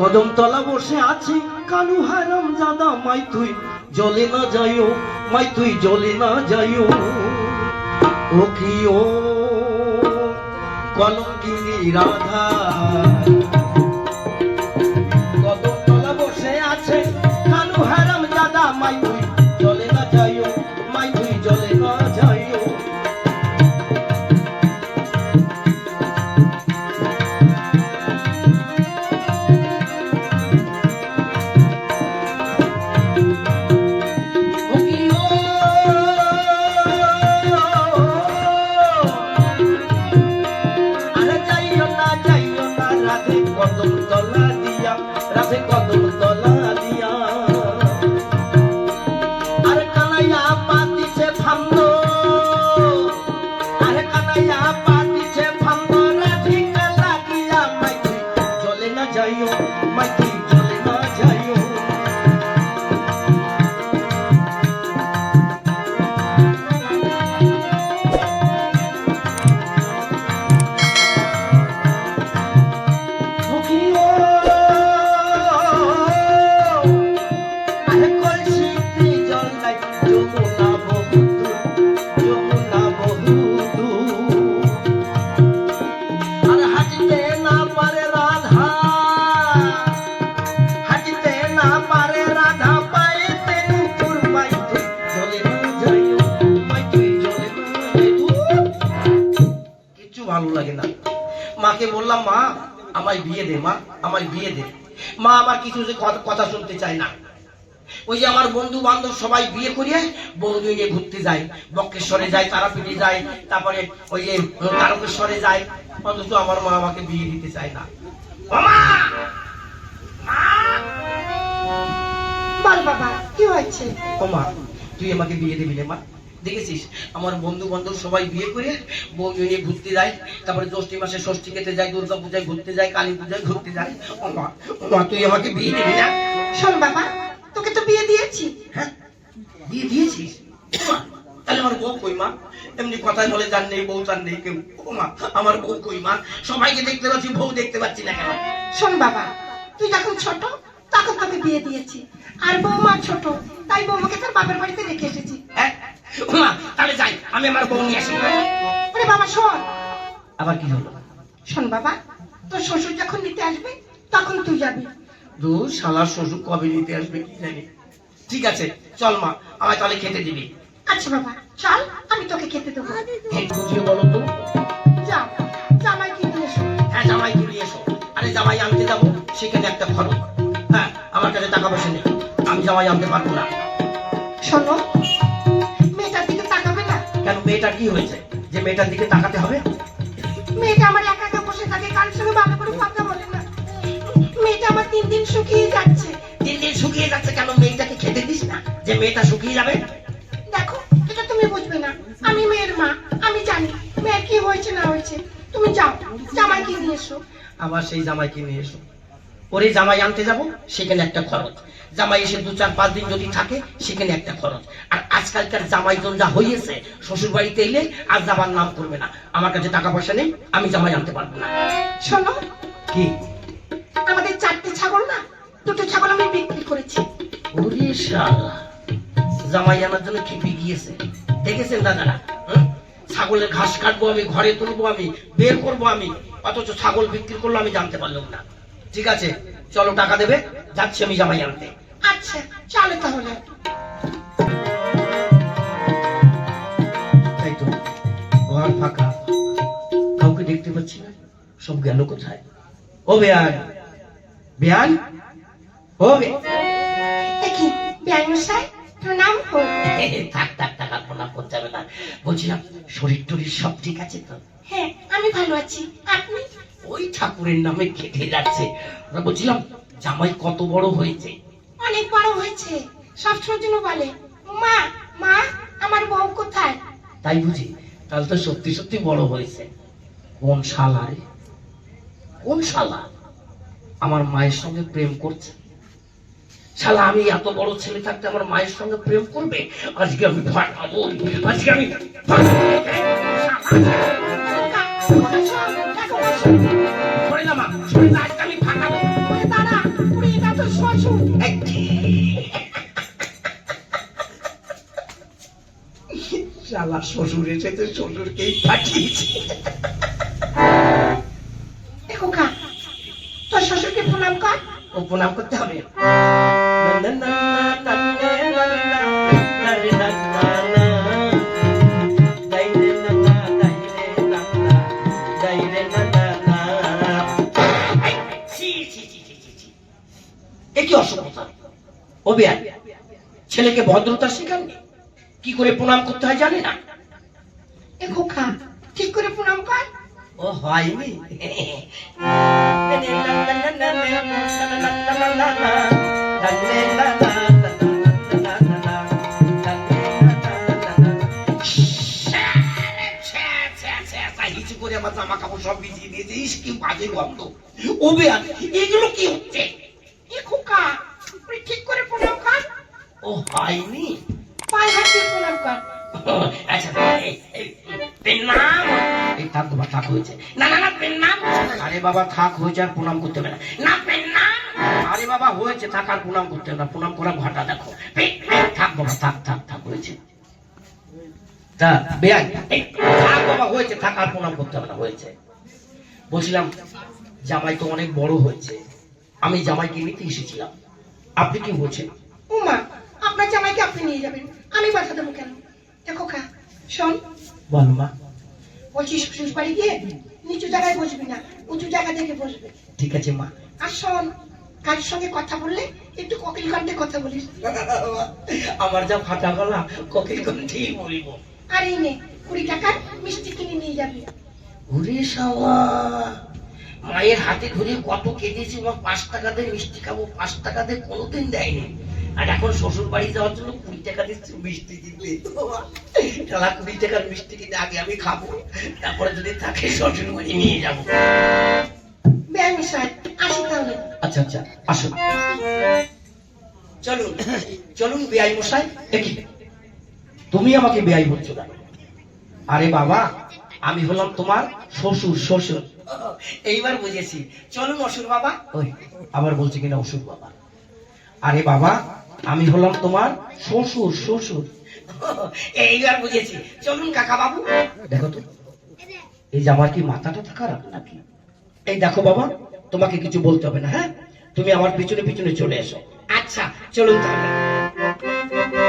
কদম তলা বসে আছে কালু হারাম জাদা, মাই তুই জলে না যাইও, মাই তুই জলে না যাইও। ও কি ও, কলঙ্কিনী রাধা। দিয়া মাকে বললাম মা আমায় বিয়ে দে মা আমায় বিয়ে দে। মা আমার কিছু যে কথা- শুনতে চায় না। ওই যে আমার বন্ধু বান্ধব সবাই বিয়ে করিয়ে বৌদি নিয়ে ঘুরতে যায় বক্রেশ্বরে যায় তারাপীঠে যায় তারপরে ওই যে তারকেশ্বরে যায়। অথচ আমার মা আমাকে বিয়ে দিতে চায় না। বাবা কি হয়েছে? ও মা তুই আমাকে বিয়ে দিবি রে মা। দেখেছিস? আমার বন্ধু বান্ধব সবাই বিয়ে করে বৌদি নিয়ে ঘুরতে যায়। তারপরে জ্যৈষ্ঠী মাসে ষষ্ঠী খেতে যায় দুর্গা পূজায় ঘুরতে যায় কালী পূজায় ঘুরতে যায়। ও মা তুই আমাকে বিয়ে দিবি না? শোন বাবা তোকে তো বিয়ে দিয়েছি। হ্যাঁ? বিয়ে দিয়েছিস? তাহলে আমার বউ কই মা? এমনি কথায় বলে যান নেই বউ চান নেই কেউ। ও মা আমার বউ কই মা? সবাইকে দেখতে পাচ্ছি বউ দেখতে পাচ্ছি না কেন? শোন বাবা তুই যখন ছোট তখন তোকে বিয়ে দিয়েছি। আর বৌমা ছোট তাই বৌমাকে তার বাপের বাড়িতে রেখে এসেছি। হ্যাঁ? তাহলে যাই আমি আমার বউ নিয়ে আসি। ওরে বাবা শোন। আবার কি হলো? শোন বাবা তোর শ্বশুর যখন নিতে আসবে তখন তুই যাবি। দু শালার শ্বশুর কবে নিতে আসবে কি জানি। ঠিক আছে চল মা আমায় তাহলে খেতে দিবি। আচ্ছা বাবা চল আমি তোকে খেতে দেবো। হ্যাঁ বুঝিয়ে বলো তো। যাও জামাই কিনে এসো। হ্যাঁ জামাই তুলি এসো। আরে জামাই আনতে যাব সেখানে একটা খরচ হ্যাঁ আমার কাছে টাকা পয়সা নেই। আমি জামাই আনতে পারব না। শোনো কেন মেয়েটার কি হয়েছে? যে মেয়েটার দিকে তাকাতে হবে? মেয়েটা আমার একা একা বসে থাকে কারোর সঙ্গে ভালো করে কথা বলে না। মেয়েটা আমার দিন দিন শুকিয়ে যাচ্ছে। দিন দিন শুকিয়ে যাচ্ছে কেন? মেয়েটাকে খেতে দিস না যে মেয়েটা শুকিয়ে যাবে? দেখো এটা তুমি বুঝবে না। আমি মেয়ের মা আমি জানি মেয়ের কি হয়েছে না হয়েছে। তুমি যাও জামাই কিনে এসো। আবার সেই জামাই কিনে এসো। ওরে জামাই আনতে যাব সেখানে একটা খরচ। জামাই এসে দু চার পাঁচ দিন যদি থাকে সেখানে একটা খরচ। আর আজকালকার জামাই যা হয়েছে শ্বশুর বাড়িতে এলে আর যাবার নাম করবে না। আমার কাছে টাকা পয়সা নেই আমি জামাই আনতে পারব না। শোনো কি? আমাদের চারটে ছাগল না দুটো ছাগল আমি বিক্রি করেছি। ওরে শালা। জামাই আনার জন্য খেপে গিয়েছে। দেখেছেন দাদারা? ছাগলের ঘাস কাটবো আমি ঘরে তুলবো আমি বের করব আমি অথচ ছাগল বিক্রি করল আমি জানতে পারলাম না। ঠিক আছে চলো টাকা দেবে যাচ্ছি আমি জামাই আনতে। আচ্ছা চলো তাহলে। তাই তো ঘর ফাঁকা। কাউকে দেখতে পাচ্ছি না সব গেল কোথায়? ও বেয়ান বেয়ান? ও প্রণাম হোক থাক থাক টাকা প্রণাম করতে হবে না। বলছিলাম শরীর টরীর সব ঠিক আছে তো? হ্যাঁ আমি ভালো আছি। আপনি? ওই ঠাকুরের নামে কেটে যাচ্ছে। আমরা বলছিলাম জামাই কত বড় হয়েছে। অনেক বড় হয়েছে সব জন্য বলে। মা মা আমার বউ কোথায়? তাই বুঝি তাহলে তো সত্যি সত্যি বড় হয়েছে। কোন শালা রে? কোন শালা? আমার মায়ের সঙ্গে প্রেম করছে। শালা আমি এত বড় ছেলে থাকতে আমার মায়ের সঙ্গে প্রেম করবে? আজকে আমি ফাটাবো আজকে আমি হয়েছে তো শ্বশুরকেই পাঠিয়েছে। খোকা তোর শ্বশুরকে প্রণাম কর। ও প্রণাম করতে হবে। কি অসভ্যতা? ও বেয়াই ছেলেকে ভদ্রতা শেখাননি? কি করে প্রণাম করতে হয় জানে না? এ খোকা ঠিক করে প্রণাম কর। ও হয়নি। করে আমার জামা কাপড় সব ভিজিয়ে দিয়েছে। ইস কি বাজে গন্ধ। ও বেয়ান এগুলো কি হচ্ছে? এ খোকা ঠিক করে প্রণাম কর। ও হয়নি। পায়ে হাত দিয়ে প্রণাম কর। আচ্ছা এই, থাক বাবা থাক হয়েছে। না না না প্রণাম আরে বাবা থাক হয়েছে আর প্রণাম করতে হবে না। না প্রণাম আরে বাবা হয়েছে থাক আর প্রণাম করতে হবে না। প্রণাম করা ঘাটা দেখো। থাক বাবা থাক থাক থাক হয়েছে। তা বেয়াই থাক বাবা হয়েছে থাক আর প্রণাম করতে হবে না হয়েছে। বলছিলাম জামাই তো অনেক বড় হয়েছে। আমি জামাইকে নিতে এসেছিলাম। আপনি কি বলছেন উমা আপনার জামাইকে আপনি নিয়ে যাবেন। আমি দেবো কেন? দেখো খোকা শোন। বলো মা। বলছি শ্বশুর বাড়ি গিয়ে নিচু জায়গায় বসবি না উঁচু জায়গা থেকে বসবে। ঠিক আছে মা। আর শোন কার সঙ্গে কথা বললে একটু ককিল কণ্ঠে কথা বলিস। আমার যা ফাটা গলা ককিল কণ্ঠেই বলব। আর এই নে কুড়ি টাকার মিষ্টি কিনে নিয়ে যাবি। ওরে শালা মায়ের হাতে ধরে কত কেঁদেছি মা পাঁচ টাকা দিয়ে মিষ্টি খাব পাঁচ টাকা দিয়ে কোনোদিন দেয়নি। আর এখন শ্বশুর বাড়ি যাওয়ার জন্য কুড়ি মিষ্টি কিনতে। শালা কুড়ি টাকার মিষ্টি কিনে আগে আমি খাব তারপরে যদি থাকে শ্বশুর নিয়ে যাব। ব্যায়াম সাহেব আসি তাহলে। আচ্ছা আচ্ছা আসুন। চলুন চলুন বেআই মশাই। দেখি তুমি আমাকে বেআই বলছো আরে বাবা আমি হলাম তোমার শ্বশুর শ্বশুর। এইবার বুঝেছি। চলুন অসুর বাবা। ওই আবার বলছে কিনা অসুর বাবা। আরে বাবা আমি হলাম তোমার শ্বশুর শ্বশুর। এইবার বুঝেছি। চলুন কাকা বাবু। দেখো তো এই যে আমার কি মাথাটা খারাপ নাকি? এই দেখো বাবা তোমাকে কিছু বলতে হবে না হ্যাঁ? তুমি আমার পিছনে পিছনে চলে এসো। আচ্ছা চলুন তাহলে।